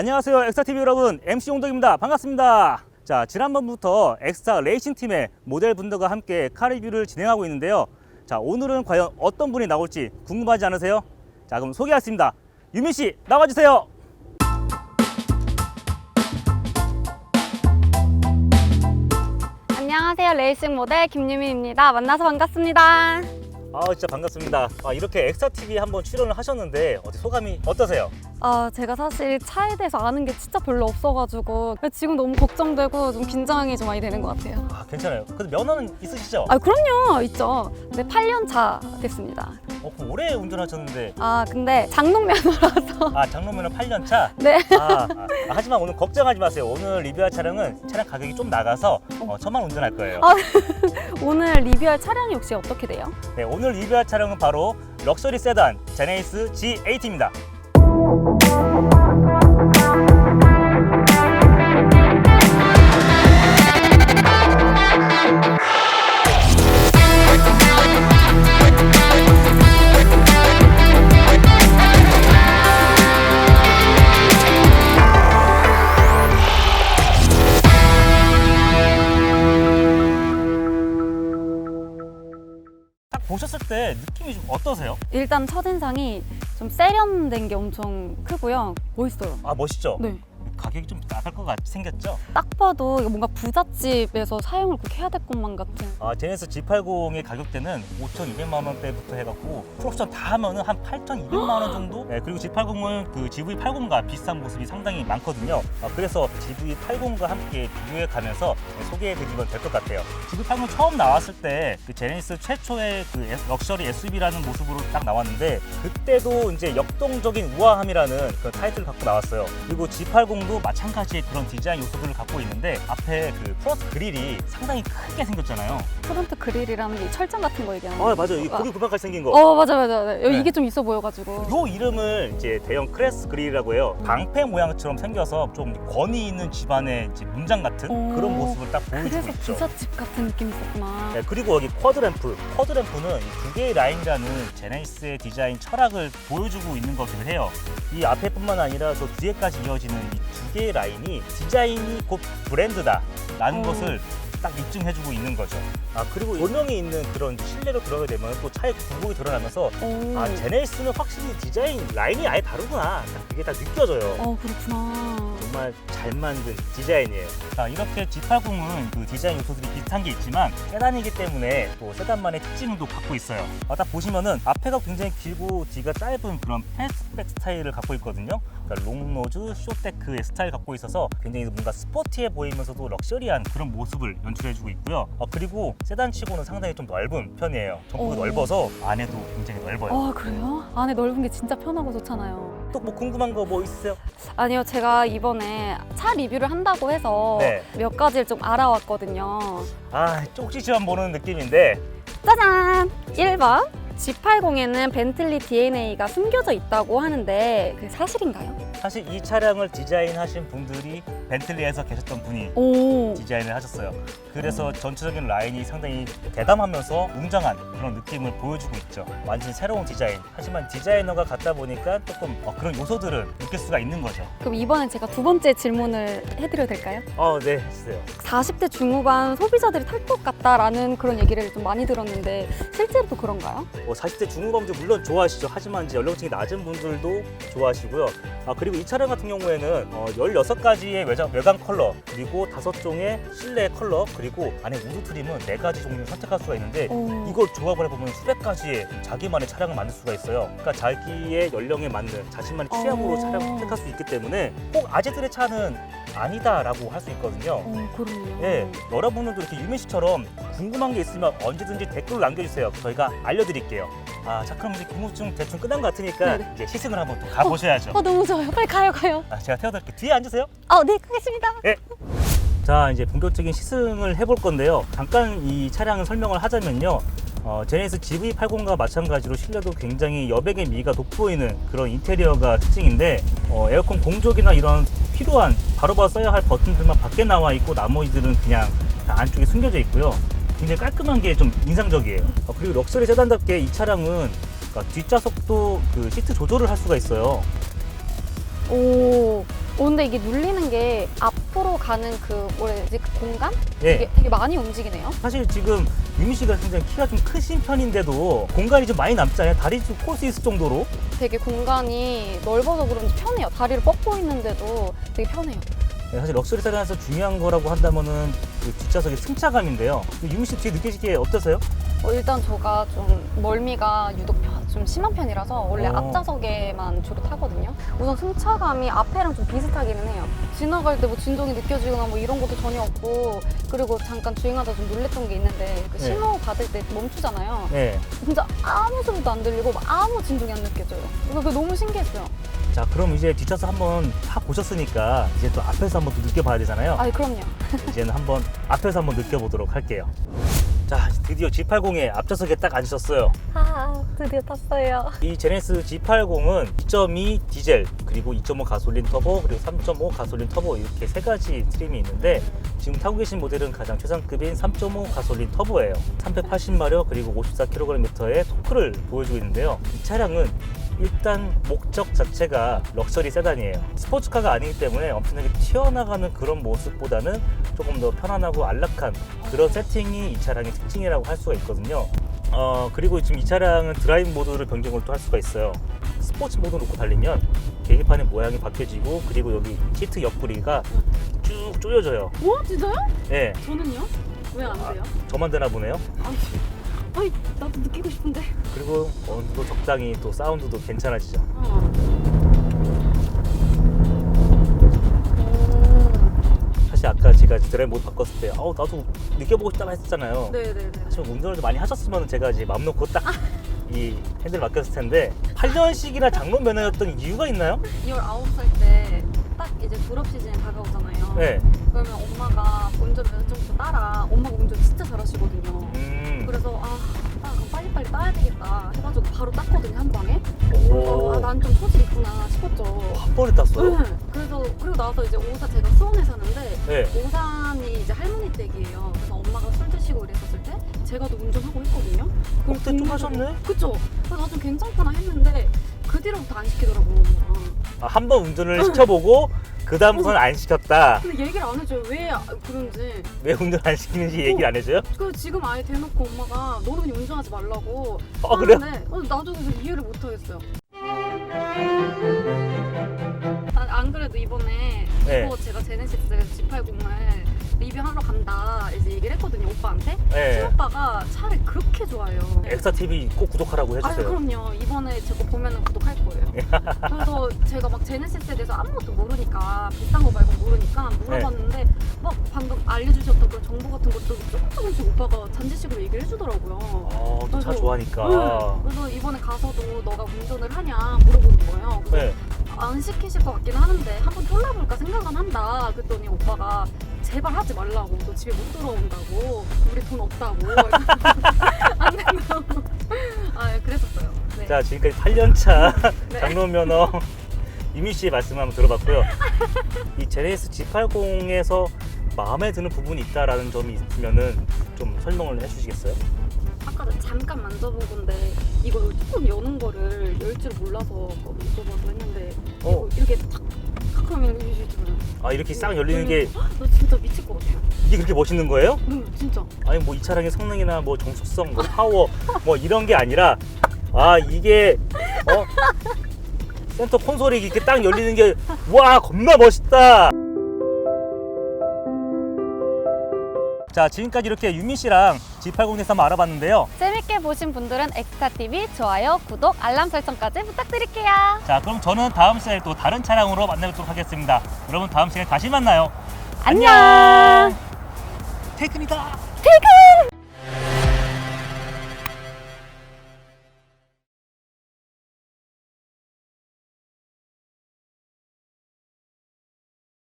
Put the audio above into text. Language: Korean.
안녕하세요 엑스타TV 여러분 MC 용덕입니다 반갑습니다 자 지난번부터 엑스타 레이싱 팀의 모델분들과 함께 카 리뷰를 진행하고 있는데요 자 오늘은 과연 어떤 분이 나올지 궁금하지 않으세요? 자 그럼 소개하겠습니다 유민씨 나와주세요 안녕하세요. 레이싱 모델 김유민입니다. 만나서 반갑습니다. 아 진짜 반갑습니다 아, 이렇게 엑스타TV 한번 출연을 하셨는데 어디 소감이 어떠세요? 아, 제가 사실 차에 대해서 아는 게 진짜 별로 없어가지고 지금 너무 걱정되고 좀 긴장이 좀 많이 되는 것 같아요. 아 괜찮아요 근데 면허는 있으시죠? 아, 그럼요. 있죠. 근데 8년 차 됐습니다. 어, 그럼 오래 운전하셨는데 아, 근데 장롱면허라서. 아 장로면허 8년 차? 네. 아, 아, 하지만 오늘 걱정하지 마세요. 오늘 리뷰할 차량은 차량 가격이 좀 나가서 어, 저만 운전할 거예요. 아. 오늘 리뷰할 차량이 혹시 어떻게 돼요? 네, 오늘 리뷰할 차량은 바로 럭셔리 세단 제네이스 G8입니다. 보셨을 때 느낌이 좀 어떠세요? 일단 첫인상이 좀 세련된 게 엄청 크고요. 멋있어요. 아 멋있죠? 네. 가격이 좀 나갈 것 같 생겼죠? 딱 봐도 이거 뭔가 부잣집에서 사용을 꼭 해야 될 것만 같은. 아, 제네스 G80의 가격대는 5,200만 원대부터 해갖고 풀옵션 다 하면은 한 8,200만 원 정도? 네, 그리고 G80은 그 GV80과 비슷한 모습이 상당히 많거든요. 아, 그래서 GV80과 함께 비교해가면서 소개해드리면 될 것 같아요. GV80 처음 나왔을 때 그 제네시스 최초의 그 S- 럭셔리 SUV라는 모습으로 딱 나왔는데 그때도 이제 역동적인 우아함이라는 그런 타이틀을 갖고 나왔어요. 그리고 G80도 마찬가지의 그런 디자인 요소들을 갖고 있는데 앞에 그 프론트 그릴이 상당히 크게 생겼잖아요. 프론트 그릴이라는 게 철장 같은 거 얘기하는 아 맞아요. 이 아. 고리 구멍까지 생긴 거. 어 맞아 맞아 맞아. 네. 이게 좀 있어 보여가지고. 요 이름을 이제 대형 크레스 그릴이라고 해요. 방패 모양처럼 생겨서 좀 권위 있는 집안의 이제 문장 같은 오. 그런 모습을 딱 보여주고 그래서 있죠. 부잣집 같은 느낌이 있었구나. 네, 그리고 여기 쿼드램프. 쿼드램프는 이 두 개의 라인이라는 제네시스의 디자인 철학을 보여주고 있는 거기도 해요. 이 앞에뿐만 아니라 저 뒤에까지 이어지는 이 두 개의 라인이 디자인이 곧 브랜드다 라는 오. 것을 딱 입증해주고 있는 거죠. 아 그리고 조명이 있는 그런 실내로 들어가게 되면 또 차의 굴곡이 드러나면서 오. 아 제네시스는 확실히 디자인 라인이 아예 다르구나. 딱 그게 다 느껴져요. 어 그렇구나. 정말 잘 만든 디자인이에요. 자, 이렇게 G80은 그 디자인 요소들이 비슷한 게 있지만 세단이기 때문에 또 세단만의 특징도 갖고 있어요. 아, 딱 보시면은 앞에가 굉장히 길고 뒤가 짧은 그런 패스백 스타일을 갖고 있거든요. 그러니까 롱노즈, 쇼테크의 스타일 갖고 있어서 굉장히 뭔가 스포티해 보이면서도 럭셔리한 그런 모습을 연출해주고 있고요. 어, 그리고 세단치고는 상당히 좀 넓은 편이에요. 전폭이 오. 넓어서 안에도 굉장히 넓어요. 아 그래요? 안에 넓은 게 진짜 편하고 좋잖아요. 또 뭐 궁금한 거 뭐 있으세요? 아니요 제가 이번에 차 리뷰를 한다고 해서 네. 몇 가지를 좀 알아왔거든요. 아, 쪽지처럼 보는 느낌인데 짜잔! 1번 G80에는 벤틀리 DNA가 숨겨져 있다고 하는데 그게 사실인가요? 사실 이 차량을 디자인하신 분들이 벤틀리에서 계셨던 분이 오. 디자인을 하셨어요. 그래서 전체적인 라인이 상당히 대담하면서 웅장한 그런 느낌을 보여주고 있죠. 완전히 새로운 디자인. 하지만 디자이너가 같다 보니까 조금 어, 그런 요소들을 느낄 수가 있는 거죠. 그럼 이번엔 제가 두 번째 질문을 해드려도 될까요? 어, 네, 해주세요. 40대 중후반 소비자들이 탈 것 같다라는 그런 얘기를 좀 많이 들었는데 실제로도 그런가요? 뭐 40대 중후반도 물론 좋아하시죠. 하지만 이제 연령층이 낮은 분들도 좋아하시고요. 아, 그리고 이 차량 같은 경우에는 어, 16가지의 외장, 외관 컬러, 그리고 5종의 실내 컬러, 그리고 안에 우드 트림은 4가지 종류를 선택할 수가 있는데 오. 이걸 조합을 해보면 수백 가지의 자기만의 차량을 만들 수가 있어요. 그러니까 자기의 연령에 맞는 자신만의 취향으로 어. 차량을 선택할 수 있기 때문에 꼭 아재들의 차는 아니다라고 할 수 있거든요. 어, 그럼요. 예, 여러분들도 이렇게 유민 씨처럼 궁금한 게 있으면 언제든지 댓글로 남겨주세요. 저희가 알려드릴게요. 아, 자 그럼 이제 궁금증 대충 끝난 것 같으니까 네네. 이제 시승을 한번 또 가보셔야죠. 어, 너무 좋아요. 빨리 가요, 가요. 아, 제가 태워드릴게요. 뒤에 앉으세요. 어, 네, 가겠습니다. 자 이제 본격적인 시승을 해볼 건데요 잠깐 이 차량을 설명을 하자면요 어, 제네시스 GV80과 마찬가지로 실내도 굉장히 여백의 미가 돋보이는 그런 인테리어가 특징인데 어, 에어컨 공조기나 이런 필요한 바로바로 써야 할 버튼들만 밖에 나와 있고 나머지들은 그냥 다 안쪽에 숨겨져 있고요. 굉장히 깔끔한 게 좀 인상적이에요. 어, 그리고 럭셔리 세단답게 이 차량은 그러니까 뒷좌석도 그 시트 조절을 할 수가 있어요. 오, 어, 근데 이게 눌리는 게 앞으로 가는 그 뭐라 해야 되지? 그 공간? 예. 이게 되게 많이 움직이네요. 사실 지금 유미 씨가 굉장히 키가 좀 크신 편인데도 공간이 좀 많이 남잖아요. 다리 좀 꼴 수 있을 정도로. 되게 공간이 넓어서 그런지 편해요. 다리를 뻗고 있는데도 되게 편해요. 네, 사실 럭셔리 세단에서 중요한 거라고 한다면은 그 뒷좌석의 승차감인데요. 유미 씨 뒤에 느끼시기에 어떠세요? 어, 일단 저가 좀 멀미가 유독 편- 좀 심한 편이라서 원래 어. 앞좌석에만 주로 타거든요. 우선 승차감이 앞에랑 좀 비슷하기는 해요. 지나갈 때 뭐 진동이 느껴지거나 뭐 이런 것도 전혀 없고 그리고 잠깐 주행하다 좀 놀랬던 게 있는데 그 네. 신호 받을 때 멈추잖아요. 네. 진짜 아무 소리도 안 들리고 막 아무 진동이 안 느껴져요. 그래서 그게 너무 신기했어요. 자, 그럼 이제 뒷좌석 한번 타 보셨으니까 이제 또 앞에서 한번 또 느껴봐야 되잖아요. 아, 그럼요. 이제는 한번 앞에서 한번 느껴보도록 할게요. 자, 드디어 G80의 앞좌석에 딱 앉으셨어요. 아, 드디어 탔어요. 이 제네시스 G80은 2.2 디젤, 그리고 2.5 가솔린 터보, 그리고 3.5 가솔린 터보 이렇게 세 가지 트림이 있는데 지금 타고 계신 모델은 가장 최상급인 3.5 가솔린 터보예요. 380마력 그리고 54kgm의 토크를 보여주고 있는데요. 이 차량은 일단 목적 자체가 럭셔리 세단이에요. 스포츠카가 아니기 때문에 엄청나게 튀어나가는 그런 모습보다는 조금 더 편안하고 안락한 그런 세팅이 이 차량의 특징이라고 할 수가 있거든요. 어, 그리고 지금 이 차량은 드라이브 모드를 변경을 또 할 수가 있어요. 스포츠 모드 놓고 달리면 계기판의 모양이 바뀌어지고 그리고 여기 시트 옆구리가 쭉 조여져요. 와, 진짜요? 예, 저는요? 왜 안 돼요? 저만 되나 보네요. 아이, 나도 느끼고 싶은데. 그리고 어느 정도 적당히 또 사운드도 괜찮아지죠. 어. 사실 아까 제가 드라이브 바꿨을 때 아우 나도 느껴보고 싶다고 했었잖아요. 네네네. 사실 운전을 좀 많이 하셨으면 제가 이제 마음 놓고 딱 이 핸들 맡겼을 텐데 8년씩이나 장롱 면허였던 이유가 있나요? 19살 때 딱 이제 졸업 시즌이 다가오잖아요. 네. 그러면 엄마가 운전 면허증부터 따라. 엄마가 운전 진짜 잘하시거든요. 음. 그래서 아, 아 그럼 빨리빨리 따야 되겠다 해가지고 바로 땄거든요 한 방에. 오. 아, 난 좀 소질 있구나 싶었죠. 한 번에 땄어요? 네. 그래서 그리고 나서 이제 오사 제가 수원에 사는데 네. 오산이 이제 할머니 댁이에요. 그래서 엄마가 술 드시고 이랬었을 때 제가 또 운전하고 있거든요. 그럼 그때 좀 하셨네? 그쵸. 그래서 나좀 괜찮구나 했는데 그 뒤로부터 안 시키더라고요 엄마가. 아, 한번 운전을 시켜보고 그 다음부터는 안 시켰다. 근데 얘기를 안 해줘요. 왜 아- 그런지. 왜 운전 안 시키는지 얘기를 안 해줘요? 그 지금 아예 대놓고 엄마가 너는 그냥 운전하지 말라고. 어 그래요? 하는데 어, 나도 그래서 이해를 못 하겠어요. 아, 안 그래도 이번에 네. 이거 제가 제네시스 G80을 리뷰하러 간다 이제 얘기를 했거든요 오빠한테. 네. 친오빠가 차를 그렇게 좋아해요. 엑사 TV 꼭 구독하라고 아 해주세요. 그럼요. 이번에 제거 보면은 구독할 거예요. 그래서 제가 막 제네시스에 대해서 아무것도 모르니까 비싼 거 말고 모르니까 물어봤는데 네. 막 방금 알려주셨던 그런 정보 같은 것도 조금 조금씩 오빠가 잔지식으로 얘기를 해주더라고요. 어, 또차 그래서- 좋아하니까. 네. 그래서 이번에 가서도 너가 운전을 하냐 물어보는 거예요. 그래서 네. 안 시키실 것 같긴 하는데 한번 쫄라볼까 생각은 한다. 그랬더니 오빠가 제발 하지 말라고. 너 집에 못 들어온다고. 우리 돈 없다고. 안 된다고. 아, 예, 그랬었어요. 네. 자 지금까지 8년차 네. 장롱 면허 이미 씨의 말씀 한번 들어봤고요. 이 제네시스 G80에서 마음에 드는 부분이 있다라는 점이 있으면은 좀 설명을 해주시겠어요? 아까 잠깐 만져본 건데 이거 뚜껑 여는 거를 열 줄 몰라서 만져봐서 했는데 어. 이거 이렇게 탁, 탁 하면 이게 들어요. 아 이렇게 싹 열리는 게 나 진짜 미칠 것 같아요. 이게 그렇게 멋있는 거예요? 응, 진짜. 아니 뭐 이 차량의 성능이나 뭐 정숙성, 뭐 파워 뭐 이런 게 아니라 아 이게 어 센터 콘솔이 이렇게 딱 열리는 게 와 겁나 멋있다. 자 지금까지 이렇게 유민 씨랑 G80에서 한번 알아봤는데요. 재밌게 보신 분들은 엑스타TV 좋아요, 구독, 알람 설정까지 부탁드릴게요. 자 그럼 저는 다음 시간에 또 다른 차량으로 만나뵙도록 하겠습니다. 여러분 다음 시간에 다시 만나요. 안녕. 테이크입니다. 퇴근!